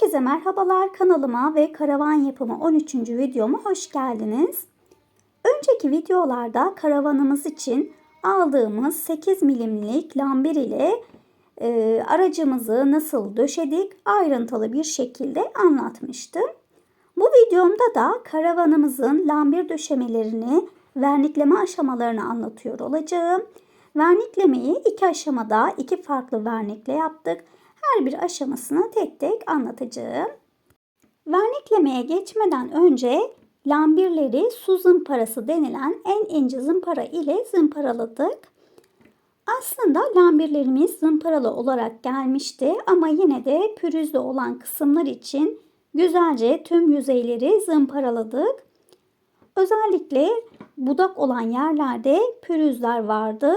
Herkese merhabalar kanalıma ve karavan yapımı 13. videoma hoş geldiniz. Önceki videolarda karavanımız için aldığımız 8 milimlik lambir ile e, aracımızı nasıl döşedik ayrıntılı bir şekilde anlatmıştım. Bu videomda da karavanımızın lambir döşemelerini vernikleme aşamalarını anlatıyor olacağım. Verniklemeyi iki aşamada iki farklı vernikle yaptık. Her bir aşamasını tek tek anlatacağım. Verniklemeye geçmeden önce lambirleri su zımparası denilen en ince zımpara ile zımparaladık. Aslında lambirlerimiz zımparalı olarak gelmişti ama yine de pürüzlü olan kısımlar için güzelce tüm yüzeyleri zımparaladık. Özellikle budak olan yerlerde pürüzler vardı.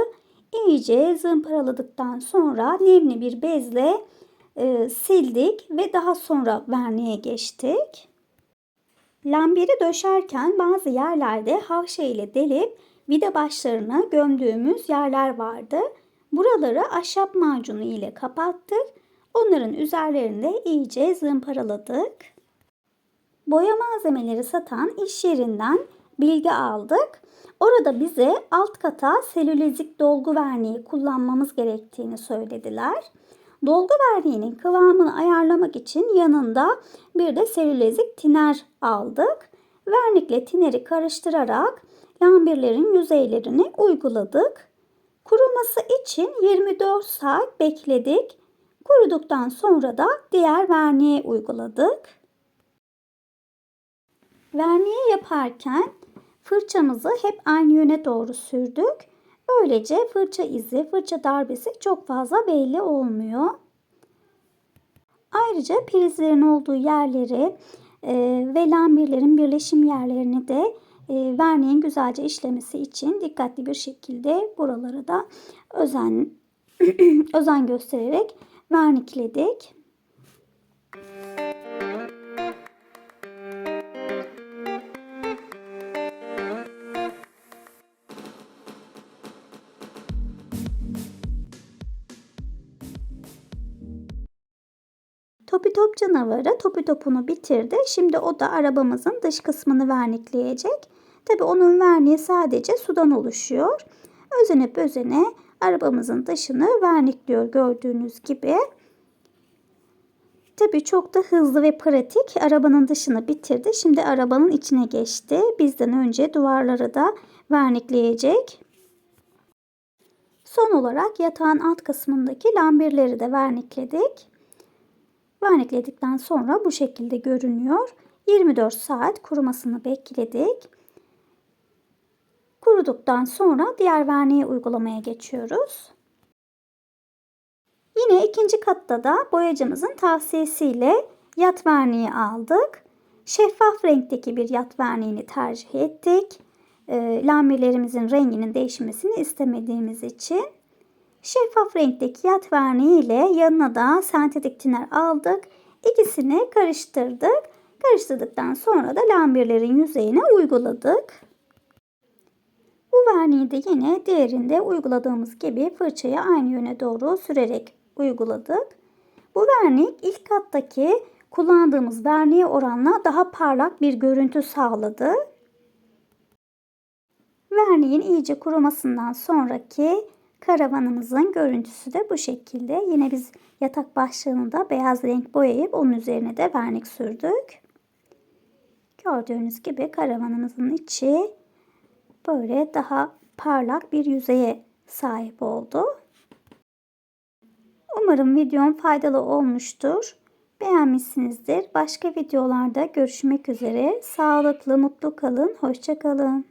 İyice zımparaladıktan sonra nemli bir bezle e, sildik ve daha sonra verniğe geçtik. Lambiri döşerken bazı yerlerde havşe ile delip vida başlarını gömdüğümüz yerler vardı. Buraları ahşap macunu ile kapattık. Onların üzerlerinde iyice zımparaladık. Boya malzemeleri satan iş yerinden bilgi aldık. Orada bize alt kata selülizik dolgu verniği kullanmamız gerektiğini söylediler. Dolgu verniğinin kıvamını ayarlamak için yanında bir de selülezik tiner aldık. Vernikle tineri karıştırarak lambirlerin yüzeylerini uyguladık. Kuruması için 24 saat bekledik. Kuruduktan sonra da diğer verniğe uyguladık. Verniği yaparken fırçamızı hep aynı yöne doğru sürdük. Böylece fırça izi, fırça darbesi çok fazla belli olmuyor. Ayrıca prizlerin olduğu yerleri e, ve lambirlerin birleşim yerlerini de e, verniğin güzelce işlemesi için dikkatli bir şekilde buraları da özen özen göstererek vernikledik. Topi top canavarı topi topunu bitirdi. Şimdi o da arabamızın dış kısmını vernikleyecek. Tabi onun verniği sadece sudan oluşuyor. Özene arabamızın dışını vernikliyor gördüğünüz gibi. Tabi çok da hızlı ve pratik arabanın dışını bitirdi. Şimdi arabanın içine geçti. Bizden önce duvarları da vernikleyecek. Son olarak yatağın alt kısmındaki lambirleri de vernikledik. Vernikledikten sonra bu şekilde görünüyor. 24 saat kurumasını bekledik. Kuruduktan sonra diğer verniği uygulamaya geçiyoruz. Yine ikinci katta da boyacımızın tavsiyesiyle yat verniği aldık. Şeffaf renkteki bir yat verniğini tercih ettik. E, lambirlerimizin renginin değişmesini istemediğimiz için. Şeffaf renkteki yat verniği ile yanına da sentetik tiner aldık. İkisini karıştırdık. Karıştırdıktan sonra da lambirlerin yüzeyine uyguladık. Bu verniği de yine diğerinde uyguladığımız gibi fırçaya aynı yöne doğru sürerek uyguladık. Bu vernik ilk kattaki kullandığımız verniğe oranla daha parlak bir görüntü sağladı. Verniğin iyice kurumasından sonraki Karavanımızın görüntüsü de bu şekilde. Yine biz yatak başlığını da beyaz renk boyayıp onun üzerine de vernik sürdük. Gördüğünüz gibi karavanımızın içi böyle daha parlak bir yüzeye sahip oldu. Umarım videom faydalı olmuştur. Beğenmişsinizdir. Başka videolarda görüşmek üzere. Sağlıklı, mutlu kalın. Hoşçakalın.